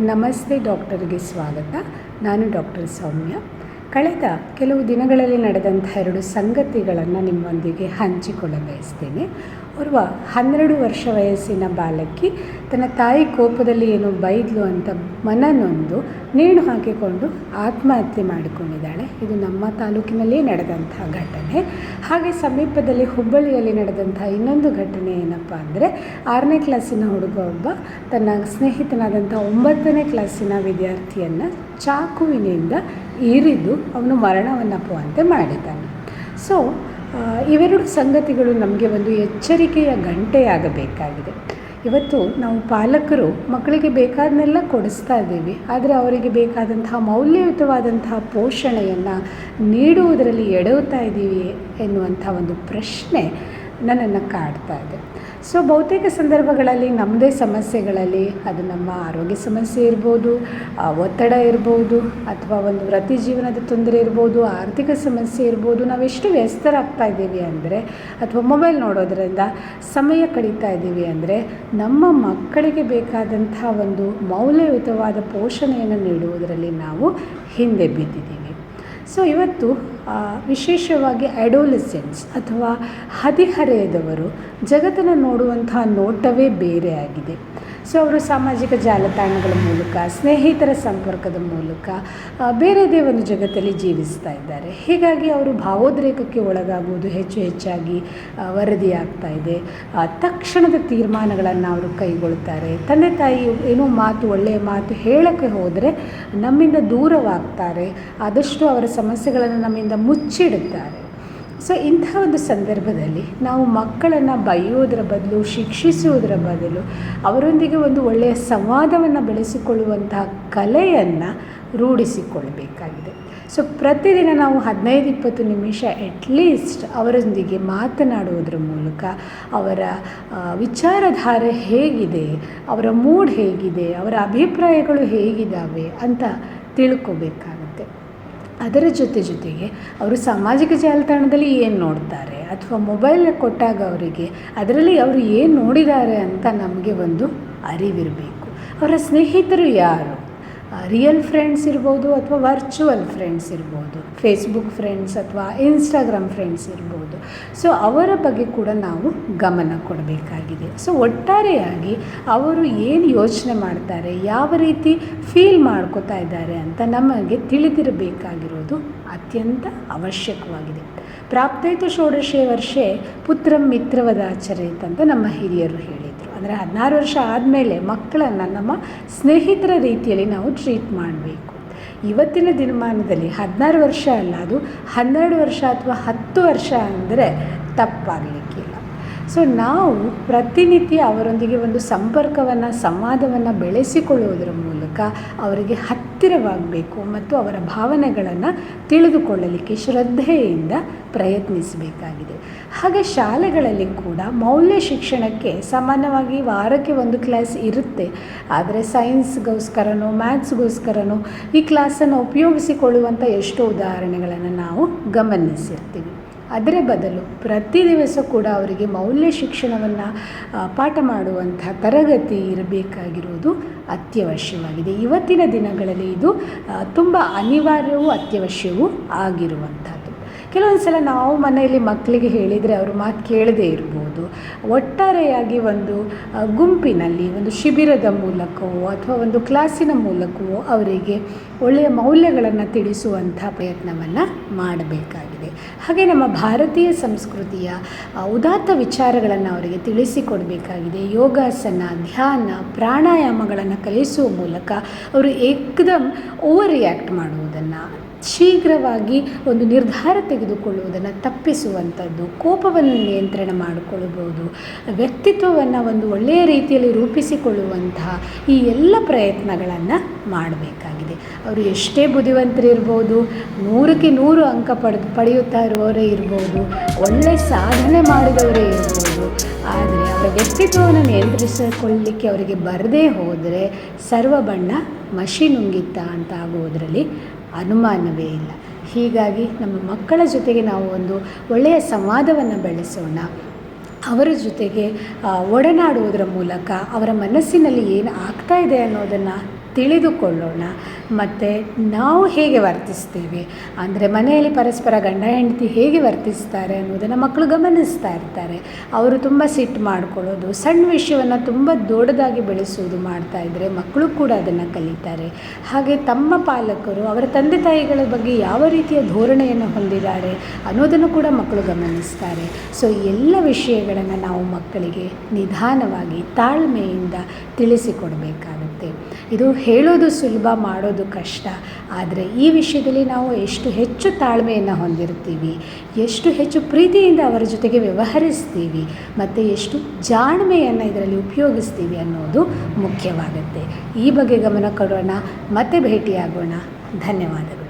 ನಮಸ್ತೆ ಡಾಕ್ಟರ್ಗೆ ಸ್ವಾಗತ. ನಾನು ಡಾಕ್ಟರ್ ಸೌಮ್ಯ. ಕಳೆದ ಕೆಲವು ದಿನಗಳಲ್ಲಿ ನಡೆದಂಥ ಎರಡು ಸಂಗತಿಗಳನ್ನು ನಿಮ್ಮೊಂದಿಗೆ ಹಂಚಿಕೊಳ್ಳ ಬಯಸ್ತೇನೆ. ಓರ್ವ ಹನ್ನೆರಡು ವರ್ಷ ವಯಸ್ಸಿನ ಬಾಲಕಿ ತನ್ನ ತಾಯಿ ಕೋಪದಲ್ಲಿ ಏನು ಬೈದ್ಲು ಅಂತ ಮನನೊಂದು ನೇಣು ಹಾಕಿಕೊಂಡು ಆತ್ಮಹತ್ಯೆ ಮಾಡಿಕೊಂಡಿದ್ದಾಳೆ. ಇದು ನಮ್ಮ ತಾಲೂಕಿನಲ್ಲಿ ನಡೆದಂಥ ಘಟನೆ. ಹಾಗೆ ಸಮೀಪದಲ್ಲಿ ಹುಬ್ಬಳ್ಳಿಯಲ್ಲಿ ನಡೆದಂಥ ಇನ್ನೊಂದು ಘಟನೆ ಏನಪ್ಪ ಅಂದರೆ, ಆರನೇ ಕ್ಲಾಸಿನ ಹುಡುಗ ಒಬ್ಬ ತನ್ನ ಸ್ನೇಹಿತನಾದಂಥ ಒಂಬತ್ತನೇ ಕ್ಲಾಸಿನ ವಿದ್ಯಾರ್ಥಿಯನ್ನು ಚಾಕುವಿನಿಂದ ಇರಿದು ಅವನು ಮರಣವನ್ನಪ್ಪುವಂತೆ ಮಾಡಿದ್ದಾನೆ. ಸೊ ಇವೆರಡು ಸಂಗತಿಗಳು ನಮಗೆ ಒಂದು ಎಚ್ಚರಿಕೆಯ ಗಂಟೆಯಾಗಬೇಕಾಗಿದೆ. ಇವತ್ತು ನಾವು ಪಾಲಕರು ಮಕ್ಕಳಿಗೆ ಬೇಕಾದನ್ನೆಲ್ಲ ಕೊಡಿಸ್ತಾ ಇದ್ದೀವಿ. ಆದರೆ ಅವರಿಗೆ ಬೇಕಾದಂತಹ ಮೌಲ್ಯಯುತವಾದಂತಹ ಪೋಷಣೆಯನ್ನು ನೀಡುವುದರಲ್ಲಿ ಎಡವುತ್ತಾ ಇದ್ದೀವಿ ಎನ್ನುವಂಥ ಒಂದು ಪ್ರಶ್ನೆ ನನ್ನನ್ನು ಕಾಡ್ತಾ ಇದೆ. ಸೊ ಬಹುತೇಕ ಸಂದರ್ಭಗಳಲ್ಲಿ ನಮ್ಮದೇ ಸಮಸ್ಯೆಗಳಲ್ಲಿ ಅದು ನಮ್ಮ ಆರೋಗ್ಯ ಸಮಸ್ಯೆ ಇರ್ಬೋದು ಒತ್ತಡ ಇರ್ಬೋದು, ಅಥವಾ ಒಂದು ವೃತ್ತಿ ಜೀವನದ ತೊಂದರೆ ಇರ್ಬೋದು, ಆರ್ಥಿಕ ಸಮಸ್ಯೆ ಇರ್ಬೋದು, ನಾವೆಷ್ಟು ವ್ಯಸ್ತರಾಗ್ತಾ ಇದ್ದೀವಿ ಅಂದರೆ, ಅಥವಾ ಮೊಬೈಲ್ ನೋಡೋದ್ರಿಂದ ಸಮಯ ಕಳೀತಾ ಇದ್ದೀವಿ ಅಂದರೆ, ನಮ್ಮ ಮಕ್ಕಳಿಗೆ ಬೇಕಾದಂಥ ಒಂದು ಮೌಲ್ಯಯುತವಾದ ಪೋಷಣೆಯನ್ನು ನೀಡುವುದರಲ್ಲಿ ನಾವು ಹಿಂದೆ ಬಿದ್ದಿದ್ದೀವಿ. ಸೊ ಇವತ್ತು ವಿಶೇಷವಾಗಿ ಅಡೋಲಿಸೆಂಟ್ಸ್ ಅಥವಾ ಹದಿಹರೆಯದವರು ಜಗತ್ತನ್ನು ನೋಡುವಂತಹ ನೋಟವೇ ಬೇರೆ ಆಗಿದೆ. ಸೊ ಅವರು ಸಾಮಾಜಿಕ ಜಾಲತಾಣಗಳ ಮೂಲಕ, ಸ್ನೇಹಿತರ ಸಂಪರ್ಕದ ಮೂಲಕ ಬೇರೆದೇ ಒಂದು ಜಗತ್ತಲ್ಲಿ ಜೀವಿಸ್ತಾ ಇದ್ದಾರೆ. ಹೀಗಾಗಿ ಅವರು ಭಾವೋದ್ರೇಕಕ್ಕೆ ಒಳಗಾಗುವುದು ಹೆಚ್ಚು ಹೆಚ್ಚಾಗಿ ವರದಿಯಾಗ್ತಾ ಇದೆ. ತಕ್ಷಣದ ತೀರ್ಮಾನಗಳನ್ನು ಅವರು ಕೈಗೊಳ್ತಾರೆ. ತಂದೆ ತಾಯಿ ಏನೋ ಮಾತು, ಒಳ್ಳೆಯ ಮಾತು ಹೇಳೋಕ್ಕೆ ಹೋದರೆ ನಮ್ಮಿಂದ ದೂರವಾಗ್ತಾರೆ. ಆದಷ್ಟು ಅವರ ಸಮಸ್ಯೆಗಳನ್ನು ನಮ್ಮಿಂದ ಮುಚ್ಚಿಡುತ್ತಾರೆ. ಸೊ ಇಂಥ ಒಂದು ಸಂದರ್ಭದಲ್ಲಿ ನಾವು ಮಕ್ಕಳನ್ನು ಬೈಯೋದರ ಬದಲು, ಶಿಕ್ಷಿಸುವುದರ ಬದಲು, ಅವರೊಂದಿಗೆ ಒಂದು ಒಳ್ಳೆಯ ಸಂವಾದವನ್ನು ಬೆಳೆಸಿಕೊಳ್ಳುವಂತಹ ಕಲೆಯನ್ನು ರೂಢಿಸಿಕೊಳ್ಳಬೇಕಾಗಿದೆ ಸೊ ಪ್ರತಿದಿನ ನಾವು ಹದಿನೈದು ಇಪ್ಪತ್ತು ನಿಮಿಷ ಅಟ್ಲೀಸ್ಟ್ ಅವರೊಂದಿಗೆ ಮಾತನಾಡುವುದರ ಮೂಲಕ ಅವರ ವಿಚಾರಧಾರೆ ಹೇಗಿದೆ, ಅವರ ಮೂಡ್ ಹೇಗಿದೆ, ಅವರ ಅಭಿಪ್ರಾಯಗಳು ಹೇಗಿದ್ದಾವೆ ಅಂತ ತಿಳ್ಕೊಬೇಕಾಗುತ್ತೆ. ಅದರ ಜೊತೆ ಜೊತೆಗೆ ಅವರು ಸಾಮಾಜಿಕ ಜಾಲತಾಣದಲ್ಲಿ ಏನು ನೋಡ್ತಾರೆ ಅಥವಾ ಮೊಬೈಲ್ ಕೊಟ್ಟಾಗ ಅವರಿಗೆ ಅದರಲ್ಲಿ ಅವರು ಏನು ನೋಡಿದ್ದಾರೆ ಅಂತ ನಮಗೆ ಒಂದು ಅರಿವಿರಬೇಕು. ಅವರ ಸ್ನೇಹಿತರು ಯಾರು? ರಿಯಲ್ ಫ್ರೆಂಡ್ಸ್ ಇರ್ಬೋದು ಅಥವಾ ವರ್ಚುವಲ್ ಫ್ರೆಂಡ್ಸ್ ಇರ್ಬೋದು. ಫೇಸ್ಬುಕ್ ಫ್ರೆಂಡ್ಸ್ ಅಥವಾ ಇನ್ಸ್ಟಾಗ್ರಾಮ್ ಫ್ರೆಂಡ್ಸ್ ಇರ್ಬೋದು. ಸೊ ಅವರ ಬಗ್ಗೆ ಕೂಡ ನಾವು ಗಮನ ಕೊಡಬೇಕಾಗಿದೆ. ಸೊ ಒಟ್ಟಾರೆಯಾಗಿ ಅವರು ಏನು ಯೋಚನೆ ಮಾಡ್ತಾರೆ, ಯಾವ ರೀತಿ ಫೀಲ್ ಮಾಡ್ಕೋತಾ ಇದ್ದಾರೆ ಅಂತ ನಮಗೆ ತಿಳಿದಿರಬೇಕಾಗಿರೋದು ಅತ್ಯಂತ ಅವಶ್ಯಕವಾಗಿದೆ. ಪ್ರಾಪ್ತೈತು ಷೋಡಶೆ ವರ್ಷೆ, ಪುತ್ರಂ ಮಿತ್ರವದಾಚರೇತ್ ಅಂತ ನಮ್ಮ ಹಿರಿಯರು ಹೇಳಿದರು ಅಂದರೆ ಹದಿನಾರು ವರ್ಷ ಆದಮೇಲೆ ಮಕ್ಕಳನ್ನು ನಮ್ಮ ಸ್ನೇಹಿತರ ರೀತಿಯಲ್ಲಿ ನಾವು ಟ್ರೀಟ್ ಮಾಡಬೇಕು. ಇವತ್ತಿನ ದಿನಮಾನದಲ್ಲಿ ಹದಿನಾರು ವರ್ಷ ಅಲ್ಲ, ಅದು ಹನ್ನೆರಡು ವರ್ಷ ಅಥವಾ ಹತ್ತು ವರ್ಷ ಅಂದರೆ ತಪ್ಪಾಗಲಿಕ್ಕಿಲ್ಲ ಸೊ ನಾವು ಪ್ರತಿನಿತ್ಯ ಅವರೊಂದಿಗೆ ಒಂದು ಸಂಪರ್ಕವನ್ನು, ಸಂವಾದವನ್ನು ಬೆಳೆಸಿಕೊಳ್ಳುವುದರ ಮೂಲಕ ಅವರಿಗೆ ಹತ್ತಿರವಾಗಬೇಕು ಮತ್ತು ಅವರ ಭಾವನೆಗಳನ್ನು ತಿಳಿದುಕೊಳ್ಳಲಿಕ್ಕೆ ಶ್ರದ್ಧೆಯಿಂದ ಪ್ರಯತ್ನಿಸಬೇಕಾಗಿದೆ. ಹಾಗೆ ಶಾಲೆಗಳಲ್ಲಿ ಕೂಡ ಮೌಲ್ಯ ಶಿಕ್ಷಣಕ್ಕೆ ಸಾಮಾನ್ಯವಾಗಿ ವಾರಕ್ಕೆ ಒಂದು ಕ್ಲಾಸ್ ಇರುತ್ತೆ. ಆದರೆ ಸೈನ್ಸ್ಗೋಸ್ಕರನೋ, ಮ್ಯಾಥ್ಸ್ಗೋಸ್ಕರನೋ ಈ ಕ್ಲಾಸನ್ನು ಉಪಯೋಗಿಸಿಕೊಳ್ಳುವಂಥ ಎಷ್ಟೋ ಉದಾಹರಣೆಗಳನ್ನು ನಾವು ಗಮನಿಸಿರ್ತೀವಿ. ಅದರ ಬದಲು ಪ್ರತಿ ದಿವಸ ಕೂಡ ಅವರಿಗೆ ಮೌಲ್ಯ ಶಿಕ್ಷಣವನ್ನು ಪಾಠ ಮಾಡುವಂಥ ತರಗತಿ ಇರಬೇಕಾಗಿರುವುದು ಅತ್ಯವಶ್ಯವಾಗಿದೆ. ಇವತ್ತಿನ ದಿನಗಳಲ್ಲಿ ಇದು ತುಂಬ ಅನಿವಾರ್ಯವೂ ಅತ್ಯವಶ್ಯವೂ ಆಗಿರುವಂಥದ್ದು. ಕೆಲವೊಂದು ಸಲ ನಾವು ಮನೆಯಲ್ಲಿ ಮಕ್ಕಳಿಗೆ ಹೇಳಿದರೆ ಅವರು ಮಾತು ಕೇಳದೇ ಇರ್ಬೋದು. ಒಟ್ಟಾರೆಯಾಗಿ ಒಂದು ಗುಂಪಿನಲ್ಲಿ ಒಂದು ಶಿಬಿರದ ಮೂಲಕವೋ ಅಥವಾ ಒಂದು ಕ್ಲಾಸಿನ ಮೂಲಕವೋ ಅವರಿಗೆ ಒಳ್ಳೆಯ ಮೌಲ್ಯಗಳನ್ನು ತಿಳಿಸುವಂಥ ಪ್ರಯತ್ನವನ್ನು ಮಾಡಬೇಕಾಗಿದೆ. ಹಾಗೆ ನಮ್ಮ ಭಾರತೀಯ ಸಂಸ್ಕೃತಿಯ ಉದಾತ್ತ ವಿಚಾರಗಳನ್ನು ಅವರಿಗೆ ತಿಳಿಸಿಕೊಡಬೇಕಾಗಿದೆ. ಯೋಗಾಸನ, ಧ್ಯಾನ, ಪ್ರಾಣಾಯಾಮಗಳನ್ನು ಕಲಿಸುವ ಮೂಲಕ ಅವರು ಏಕದಮ್ ಓವರ್ ರಿಯಾಕ್ಟ್ ಮಾಡುವುದನ್ನು ಶೀಘ್ರವಾಗಿ ಒಂದು ನಿರ್ಧಾರ ತೆಗೆದುಕೊಳ್ಳುವುದನ್ನು ತಪ್ಪಿಸುವಂಥದ್ದು, ಕೋಪವನ್ನು ನಿಯಂತ್ರಣ ಮಾಡಿಕೊಳ್ಳಬಹುದು, ವ್ಯಕ್ತಿತ್ವವನ್ನು ಒಂದು ಒಳ್ಳೆಯ ರೀತಿಯಲ್ಲಿ ರೂಪಿಸಿಕೊಳ್ಳುವಂತಹ ಈ ಎಲ್ಲ ಪ್ರಯತ್ನಗಳನ್ನು ಮಾಡಬೇಕಾಗಿದೆ. ಅವರು ಎಷ್ಟೇ ಬುದ್ಧಿವಂತರಿರ್ಬೋದು, ನೂರಕ್ಕೆ ನೂರು ಅಂಕ ಪಡೆದು, ಪಡೆಯುತ್ತಾ ಇರುವವರೇ ಇರ್ಬೋದು, ಒಳ್ಳೆ ಸಾಧನೆ ಮಾಡಿದವರೇ ಇರ್ಬೋದು. ಆದರೆ ಅವರ ವ್ಯಕ್ತಿತ್ವವನ್ನು ನಿಯಂತ್ರಿಸಿಕೊಳ್ಳಲಿಕ್ಕೆ ಅವರಿಗೆ ಬರದೇ ಹೋದರೆ ಸರ್ವ ಬಣ್ಣ ಮಷಿ ನುಂಗಿತ್ತ ಅಂತ ಆಗುವುದರಲ್ಲಿ ಅನುಮಾನವೇ ಇಲ್ಲ. ಹೀಗಾಗಿ ನಮ್ಮ ಮಕ್ಕಳ ಜೊತೆಗೆ ನಾವು ಒಂದು ಒಳ್ಳೆಯ ಸಂವಾದವನ್ನು ಬೆಳೆಸೋಣ. ಅವರ ಜೊತೆಗೆ ಒಡನಾಡುವುದರ ಮೂಲಕ ಅವರ ಮನಸ್ಸಿನಲ್ಲಿ ಏನು ಆಗ್ತಾ ಇದೆ ಅನ್ನೋದನ್ನು ತಿಳಿದುಕೊಳ್ಳೋಣ. ಮತ್ತು ನಾವು ಹೇಗೆ ವರ್ತಿಸ್ತೇವೆ? ಅಂದರೆ ಮನೆಯಲ್ಲಿ ಪರಸ್ಪರ ಗಂಡ ಹೆಂಡತಿ ಹೇಗೆ ವರ್ತಿಸ್ತಾರೆ ಅನ್ನೋದನ್ನು ಮಕ್ಕಳು ಗಮನಿಸ್ತಾ ಇರ್ತಾರೆ. ಅವರು ತುಂಬ ಸಿಟ್ಟು ಮಾಡ್ಕೊಳ್ಳೋದು, ಸಣ್ಣ ವಿಷಯವನ್ನು ತುಂಬ ದೊಡ್ಡದಾಗಿ ಬೆಳೆಸುವುದು ಮಾಡ್ತಾ ಇದ್ದರೆ ಮಕ್ಕಳು ಕೂಡ ಅದನ್ನು ಕಲಿತಾರೆ. ಹಾಗೆ ತಮ್ಮ ಪಾಲಕರು ಅವರ ತಂದೆ ತಾಯಿಗಳ ಬಗ್ಗೆ ಯಾವ ರೀತಿಯ ಧೋರಣೆಯನ್ನು ಹೊಂದಿದ್ದಾರೆ ಅನ್ನೋದನ್ನು ಕೂಡ ಮಕ್ಕಳು ಗಮನಿಸ್ತಾರೆ. ಸೊ ಎಲ್ಲ ವಿಷಯಗಳನ್ನು ನಾವು ಮಕ್ಕಳಿಗೆ ನಿಧಾನವಾಗಿ ತಾಳ್ಮೆಯಿಂದ ತಿಳಿಸಿಕೊಡಬೇಕಾಗುತ್ತೆ. ಇದು ಹೇಳೋದು ಸುಲಭ, ಮಾಡೋದು ಕಷ್ಟ. ಆದರೆ ಈ ವಿಷಯದಲ್ಲಿ ನಾವು ಎಷ್ಟು ಹೆಚ್ಚು ತಾಳ್ಮೆಯನ್ನು ಹೊಂದಿರ್ತೀವಿ, ಎಷ್ಟು ಹೆಚ್ಚು ಪ್ರೀತಿಯಿಂದ ಅವರ ಜೊತೆಗೆ ವ್ಯವಹರಿಸ್ತೀವಿ, ಮತ್ತು ಎಷ್ಟು ಜಾಣ್ಮೆಯನ್ನು ಇದರಲ್ಲಿ ಉಪಯೋಗಿಸ್ತೀವಿ ಅನ್ನೋದು ಮುಖ್ಯವಾಗುತ್ತೆ. ಈ ಬಗ್ಗೆ ಗಮನ ಕೊಡೋಣ. ಮತ್ತೆ ಭೇಟಿಯಾಗೋಣ. ಧನ್ಯವಾದಗಳು.